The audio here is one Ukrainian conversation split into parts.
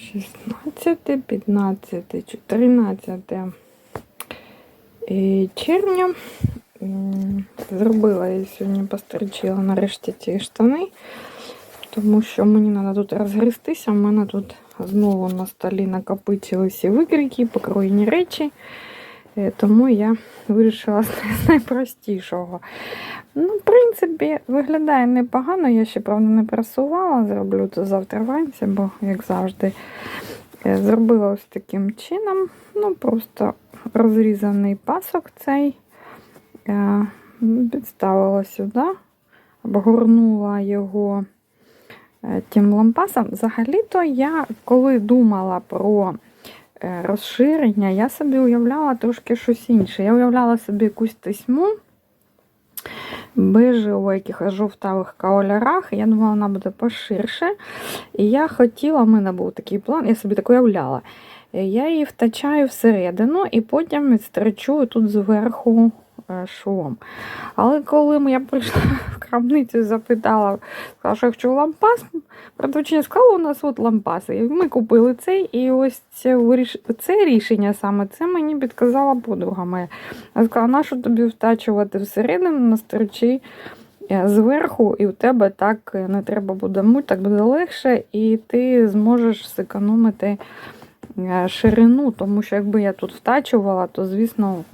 16, 15, 14 і червня. Зробила я сьогодні, постричила нарешті ці штани, тому що мені треба тут розгрестися. У мене тут знову на столі накопичилися викрики, покроєні речі. Е, Тому я вирішила з найпростішого. Ну, в принципі, виглядає непогано. Я ще, правда, не прасувала. Зроблю це завтра вранці, бо, як завжди, зробила ось таким чином. Ну, просто розрізаний пасок цей. е, Підставила сюди, обгорнула його е, тим лампасом. Взагалі-то я, коли думала про е, розширення, я собі уявляла трошки щось інше. Я уявляла собі якусь тисьму якихось жовтавих кольорах. Я думала, вона буде поширше. І я хотіла, в мене був такий план, я собі так уявляла. Я її втачаю всередину і потім відстрочу тут зверху е. Але коли я прийшла в крамницю і запитала, сказала, що я хочу лампас, продавчиня сказала, у нас от лампаси. І ми купили цей, і ось це, рішення саме, це мені підказала подруга моя. Вона сказала, нащо тобі втачувати всередину, настрочи е, зверху, і у тебе так е, не треба буде муть, так буде легше, і ти зможеш зекономити ширину, тому що якби я тут втачувала, то, звісно,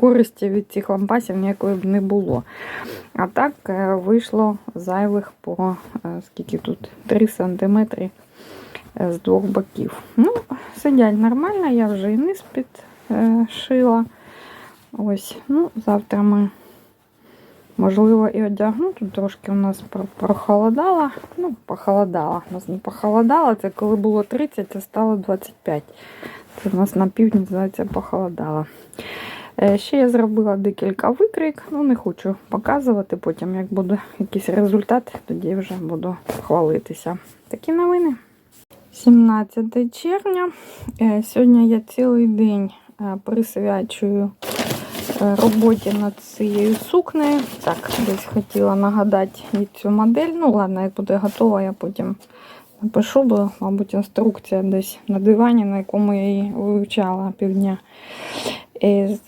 користі від цих лампасів ніякої б не було. А так е, вийшло зайвих по е, скільки тут 3 см з двох боків. Ну, сидять нормально, я вже і низ підшила. Ось, ну, завтра ми, можливо, і одягну. Тут трошки у нас про- прохолодало. Ну, похолодало. У нас не похолодало, це коли було 30, а стало 25. Це у нас на півдні називається похолодало. Е, Ще я зробила декілька викрик, ну не хочу показувати. Потім, як буде якийсь результат, тоді вже буду хвалитися. Такі новини. 17 червня. Е, Сьогодні я цілий день е, присвячую роботі над цією сукнею. Так, десь хотіла нагадати і цю модель. Ну, ладно, як буде готова, я потім напишу, бо, мабуть, інструкція десь на дивані, на якому я її вивчала півдня. Е,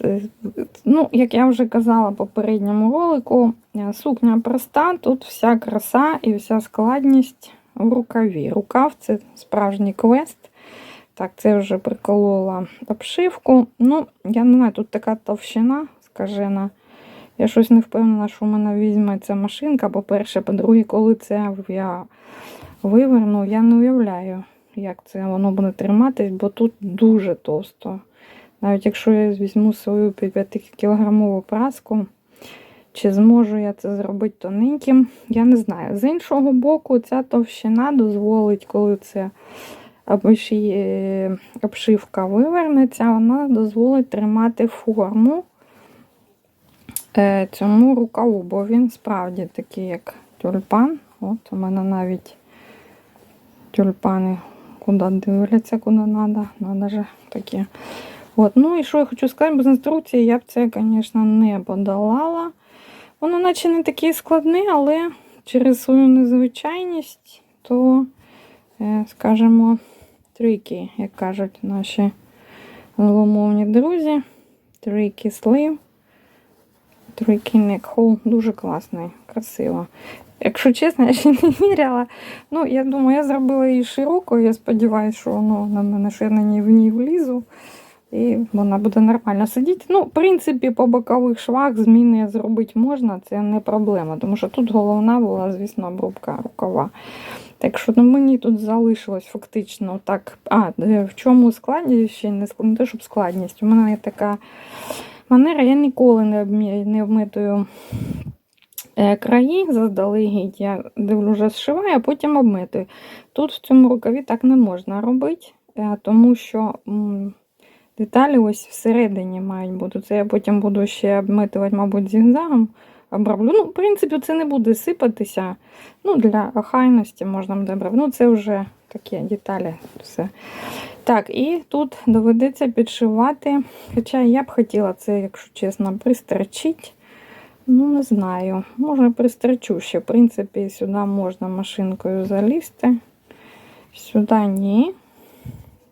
Ну, як я вже казала в попередньому ролику, е, сукня проста, тут вся краса і вся складність в рукаві. Рукав це справжній квест. Так, це вже приколола обшивку. Ну, я не знаю, тут така товщина скажена. Я щось не впевнена, що в мене візьме ця машинка. По-перше, по-друге, коли це я виверну, я не уявляю, як це воно буде триматись, бо тут дуже товсто. Навіть якщо я візьму свою 5-кілограмову праску, чи зможу я це зробити тоненьким, я не знаю. З іншого боку, ця товщина дозволить, коли це обшивка вивернеться, вона дозволить тримати форму е, цьому рукаву, бо він справді такий, як тюльпан. От у мене навіть тюльпани куди дивляться, куди треба. Надо же такі. От, ну і що я хочу сказати, без інструкції я б це, звісно, не подолала. Воно наче не таке складне, але через свою незвичайність, то, е, скажімо, трики, як кажуть наші англомовні друзі. Трики слив. Трики некхол. Дуже класний, красиво. Якщо чесно, я ще не міряла. Ну, я думаю, я зробила її широкою. Я сподіваюся, що воно на мене, ще на ній в ній влізу. І вона буде нормально сидіти. Ну, в принципі, по бокових швах зміни зробити можна, це не проблема, тому що тут головна була, звісно, обрубка рукава. Так що ну, мені тут залишилось фактично так. А, е, в чому складність ще не ск- не те, щоб складність. У мене є така манера, я ніколи не, не обмитую е, краї заздалегідь. Я дивлю, вже зшиваю, а потім обмитую. Тут в цьому рукаві так не можна робити, е, тому що. Деталі ось всередині мають бути. Це я потім буду ще обмитувати, мабуть, зігзагом оброблю. Ну, в принципі, це не буде сипатися. Ну, для охайності можна буде обробити. Ну, це вже такі деталі. Все. Так, і тут доведеться підшивати. Хоча я б хотіла це, якщо чесно, пристрочити. Ну, не знаю. Може, пристрочу ще. В принципі, сюди можна машинкою залізти. Сюди ні.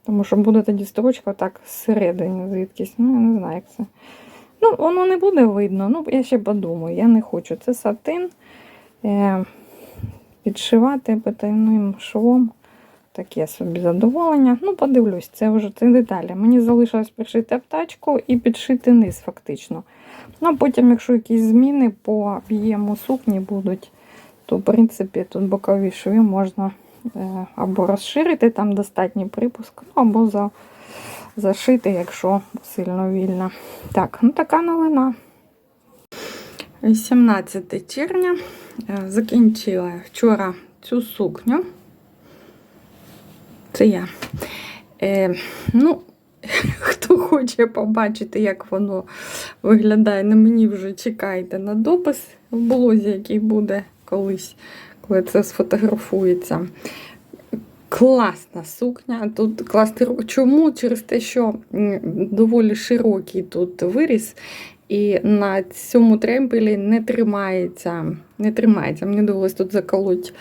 Тому що буде тоді строчка так зсередині звідкись. Ну, я не знаю, як це. Ну, воно не буде видно. Ну, я ще подумаю, я не хочу. Це сатин. Е, підшивати потайним швом. Таке собі задоволення. Ну, подивлюсь, це вже це деталі. Мені залишилось пришити аптачку і підшити низ, фактично. Ну, а потім, якщо якісь зміни по об'єму сукні будуть, то, в принципі, тут бокові шви можна або розширити, там достатній припуск, ну, або за, зашити, якщо сильно вільно. Так, ну така новина. 18 червня е, закінчила вчора цю сукню. Це я. Е, ну, хто хоче побачити, як воно виглядає на мені, вже чекайте на допис в блозі, який буде колись, коли це сфотографується. Класна сукня. Тут класний Чому? Через те, що доволі широкий тут виріс, і на цьому тремпелі не тримається. Не тримається. Мені довелось тут заколоть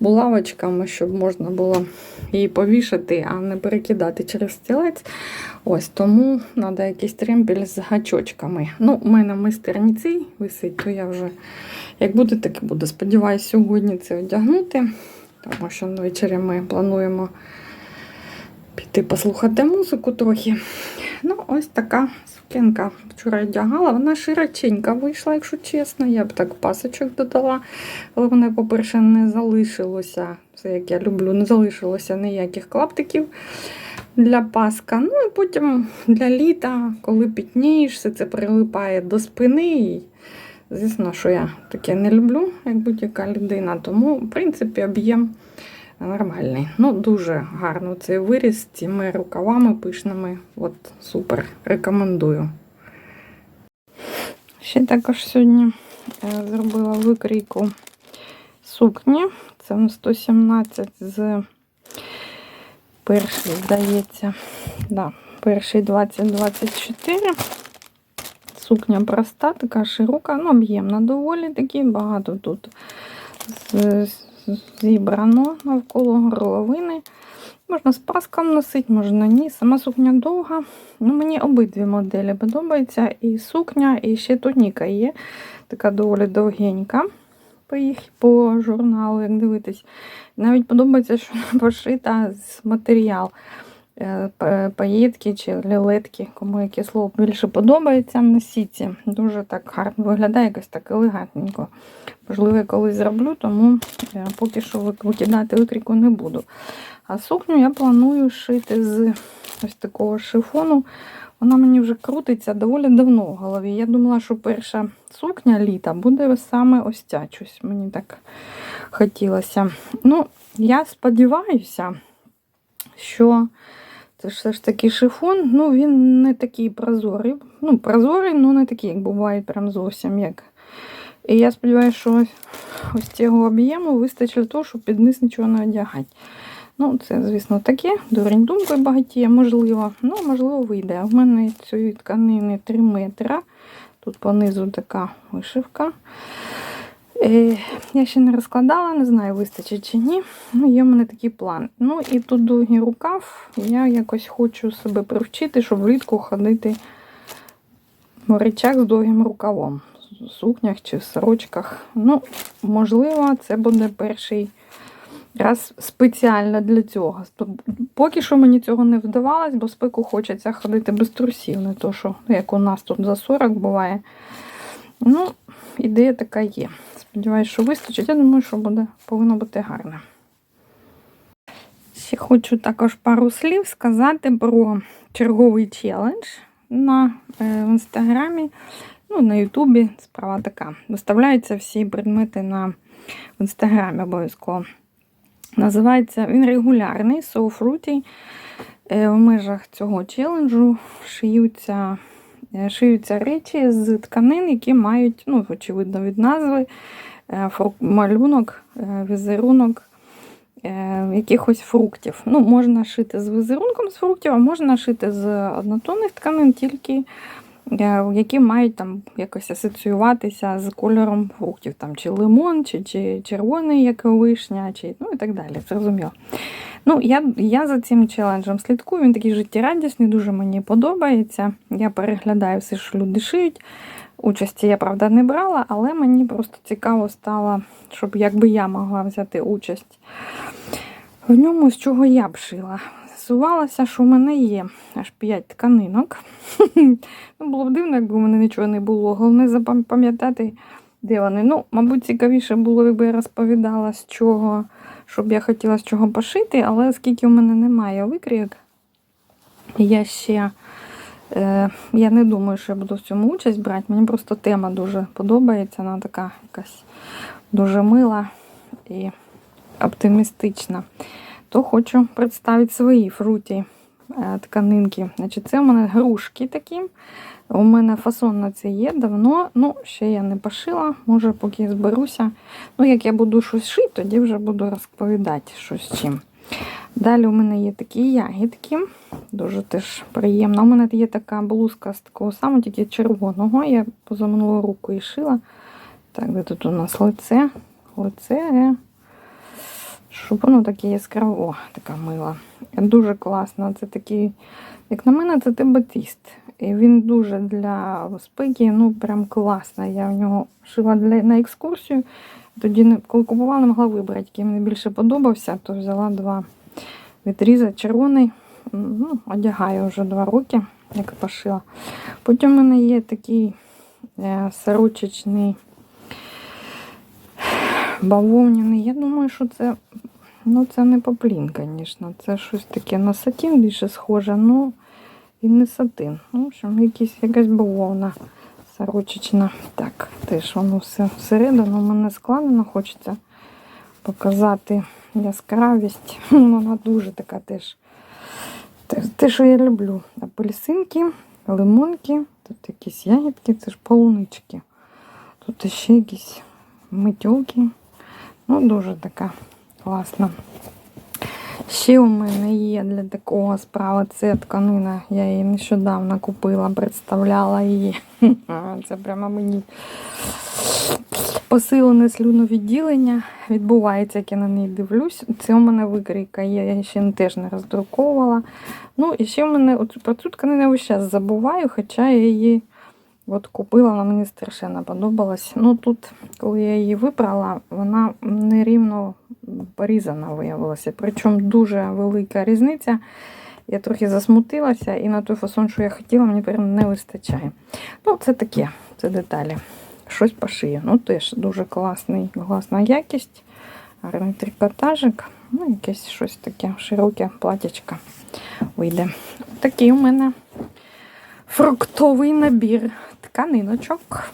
булавочками, щоб можна було її повішати, а не перекидати через стілець. Ось тому треба якийсь тремпель з гачочками. Ну, у мене майстерні висить, то я вже як буде, так і буде. Сподіваюсь, сьогодні це одягнути, тому що ввечері ми плануємо піти послухати музику трохи. Ну, ось така сукенка вчора одягала. Вона широченька вийшла, якщо чесно. Я б так пасочок додала. Але мене, по-перше, не залишилося, все як я люблю, не залишилося ніяких клаптиків для паска. Ну і потім для літа, коли пітнієш, все це прилипає до спини. І, звісно, що я таке не люблю, як будь-яка людина. Тому, в принципі, об'єм нормальний. Ну, дуже гарно цей виріс з цими рукавами пишними. От супер. Рекомендую. Ще також сьогодні е, зробила викрійку сукні. Це на 117 з перший, здається. Да, перший 2024. Сукня проста, така широка, ну, об'ємна доволі таки. Багато тут з- зібрано навколо горловини. Можна з паском носити, можна ні. Сама сукня довга. Ну, мені обидві моделі подобаються. І сукня, і ще туніка є. Така доволі довгенька по їх по журналу, як дивитись. Навіть подобається, що вона пошита з матеріал. Е, Паєтки чи лілетки, кому яке слово більше подобається на сіті. Дуже так гарно виглядає, якось так елегантненько. Можливо, я колись зроблю, тому поки що викидати викріку не буду. А сукню я планую шити з ось такого шифону. Вона мені вже крутиться доволі давно в голові. Я думала, що перша сукня літа буде саме ось ця. Щось мені так хотілося. Ну, я сподіваюся, що це все ж таки шифон. Ну, він не такий прозорий. Ну, прозорий, ну не такий, як буває, прям зовсім як. І я сподіваюся, що ось, цього об'єму вистачить того, щоб під низ нічого не одягати. Ну, це, звісно, таке. Дурень думкою багатіє, можливо. Ну, можливо, вийде. У мене цієї тканини 3 метра. Тут понизу така вишивка. Е, я ще не розкладала, не знаю, вистачить чи ні. Ну, є в мене такий план. Ну і тут довгий рукав. Я якось хочу себе привчити, щоб влітку ходити в речах з довгим рукавом. В сукнях чи в сорочках. Ну, можливо, це буде перший раз спеціально для цього. Поки що мені цього не вдавалось, бо спеку хочеться ходити без трусів, не то, що як у нас тут за 40 буває. Ну, ідея така є. Сподіваюсь, що вистачить. Я думаю, що буде, повинно бути гарно. Ще хочу також пару слів сказати про черговий челендж на е, в інстаграмі, ну, на Ютубі. Справа така. Виставляються всі предмети на в інстаграмі обов'язково. Називається він регулярний Fruity. Е, В межах цього челенджу шиються, шиються речі з тканин, які мають, ну, очевидно, від назви, е, малюнок, е, візерунок е, якихось фруктів. Ну, можна шити з візерунком з фруктів, а можна шити з однотонних тканин, тільки е, які мають там якось асоціюватися з кольором фруктів, там чи лимон, чи, чи червоний, як вишня, чи ну і так далі. Зрозуміло. Ну, я, я за цим челенджем слідкую. Він такий життєрадісний, дуже мені подобається. Я переглядаю все, що люди шиють. Участі я, правда, не брала, але мені просто цікаво стало, щоб якби я могла взяти участь в ньому, з чого я б шила. З'ясувалося, що в мене є аж 5 тканинок. ну, було б дивно, якби в мене нічого не було. Головне запам'ятати, де вони. Ну, мабуть, цікавіше було, якби я розповідала, з чого, щоб я хотіла з чого пошити, але оскільки у мене немає викрійок, я ще. Е, я не думаю, що я буду в цьому участь брати. Мені просто тема дуже подобається. Вона така якась дуже мила і оптимістична. То хочу представити свої фруті е, тканинки. Значить, Це у мене грушки такі. У мене фасон на це є давно. Ну, ще я не пошила, може, поки зберуся. Ну, як я буду щось шити, тоді вже буду розповідати, що з чим. Далі у мене є такі ягідки, дуже теж приємно. У мене є така блузка з такого самого, тільки червоного. Я позаминулу руку і шила. Так, де тут у нас лице? Лице. Щоб воно таке яскраве. О, така мила. Дуже класно. Це такий, як на мене, це тебатіст. І він дуже для спеки, ну прям класно. Я в нього шила для, на екскурсію. Тоді, коли купувала, не могла вибрати, який мені більше подобався, то взяла два відріза. Червоний, ну, одягаю вже два роки, як пошила. Потім у мене є такий е, сорочечний бавовняний. Я думаю, що це, ну, це не поплін, звісно. Це щось таке на сатін більше схоже, ну і не сатин. Ну, в общем, якісь, якась бавовна сорочечна. Так, теж воно все всередину у мене складено, хочеться показати яскравість. Вона дуже така теж. Те, що я люблю. Апельсинки, лимонки, тут якісь ягідки, це ж полунички. Тут ще якісь митьоки. Ну, дуже така класна. Ще у мене є для такого справи це тканина. Я її нещодавно купила, представляла її. Це прямо мені посилене слюновідділення відбувається, як я на неї дивлюсь. Це у мене викрійка є, я ще теж не роздруковувала. Ну, і ще в мене про цю тканину я весь час забуваю, хоча я її от купила, вона мені страшенно подобалась. Ну тут, коли я її вибрала, вона нерівно порізана виявилася. Причому дуже велика різниця. Я трохи засмутилася, і на той фасон, що я хотіла, мені прям не вистачає. Ну, це таке, це деталі. Щось пошиє. Ну, теж дуже класний, класна якість. Гарний трикотажик. Ну, якесь щось таке широке платячко вийде. Такий у мене фруктовий набір тканиночок.